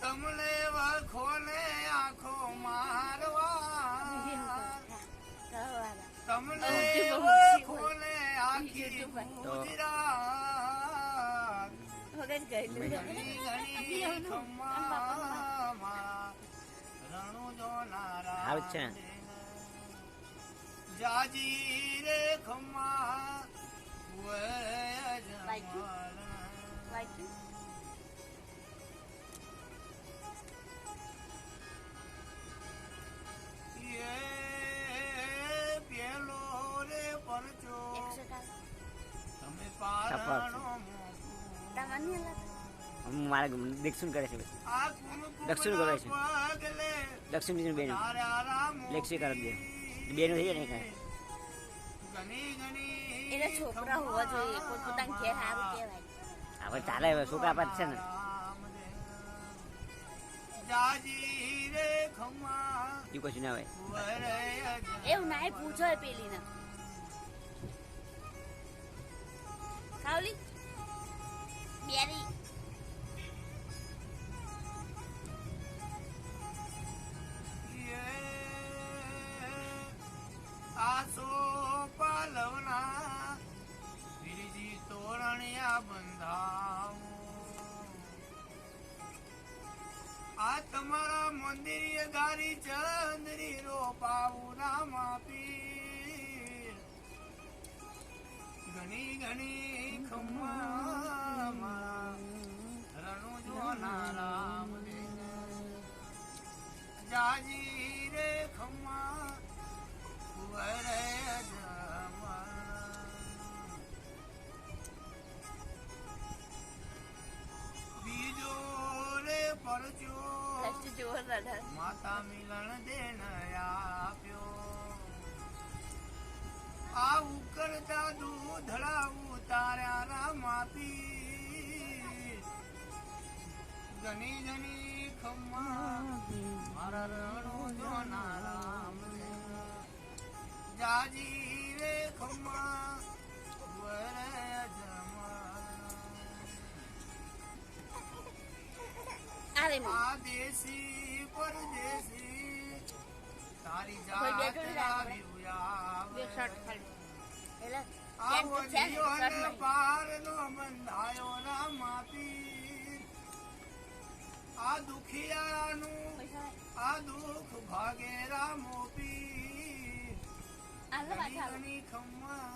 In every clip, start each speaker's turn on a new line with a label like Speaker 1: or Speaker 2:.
Speaker 1: તમને વખોને આંખો મારવા. તમને વખોને આખી ગુજરાત. ઘણી ઘણી ખમ્મામાં રણું જોનારા
Speaker 2: છે.
Speaker 1: જાજી રે ખમ્મા વય
Speaker 3: વાંચ્યું?
Speaker 1: જમાલ. એ મોકું.
Speaker 2: મારા દક્ષિણ કરે છે દક્ષિણ કરે છે. દક્ષિણ બીજું બેન. લેક્સી કરે દે. બેનું થઈ જાય ને કાંઈ.
Speaker 3: છોકરા હોવા જોઈએ. પોતપોતાના ઘેર સારું કહેવાય
Speaker 2: આપણે ચાલે હવે. છોકરા પાસ છે ને. ના
Speaker 3: એવું ના પૂછો એ પેલીને. ખાવલી બેરી
Speaker 1: આસો પાલવના બીજી તોરણિયા બંધાવો આ તમારા મંદિર ગારી ચંદરી રોપાવું નામ આપી ઘણી ઘણી ખમ્મા રણુ જોનારા જાજી રે ખમ્મા વરે બીજો રે
Speaker 3: રડે
Speaker 1: માતા મિલન દેણ આપ્યો. આવું ઉકળતા ઘણી ઘણી ખમ્મા મારા રણો જોના રામ જાજી રે ખમ્મા વરે જમા. આ દેશી પરદેશી તારી જાત આવી ઉયાવે.
Speaker 3: બે શર્ટ ખાલી. એટલે
Speaker 1: આ
Speaker 3: પેન્ટ તો છે ને, શર્ટ
Speaker 1: ને
Speaker 3: નહીં.
Speaker 1: આ દુખિયાનું આ દુઃખ ભાગે રામો પી ઘણી ખમ્મા.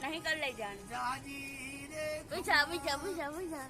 Speaker 3: નહીં કર લઈ જવાનું.
Speaker 1: જાજી રે
Speaker 3: પૈસા પૈસા પૈસા પૈસા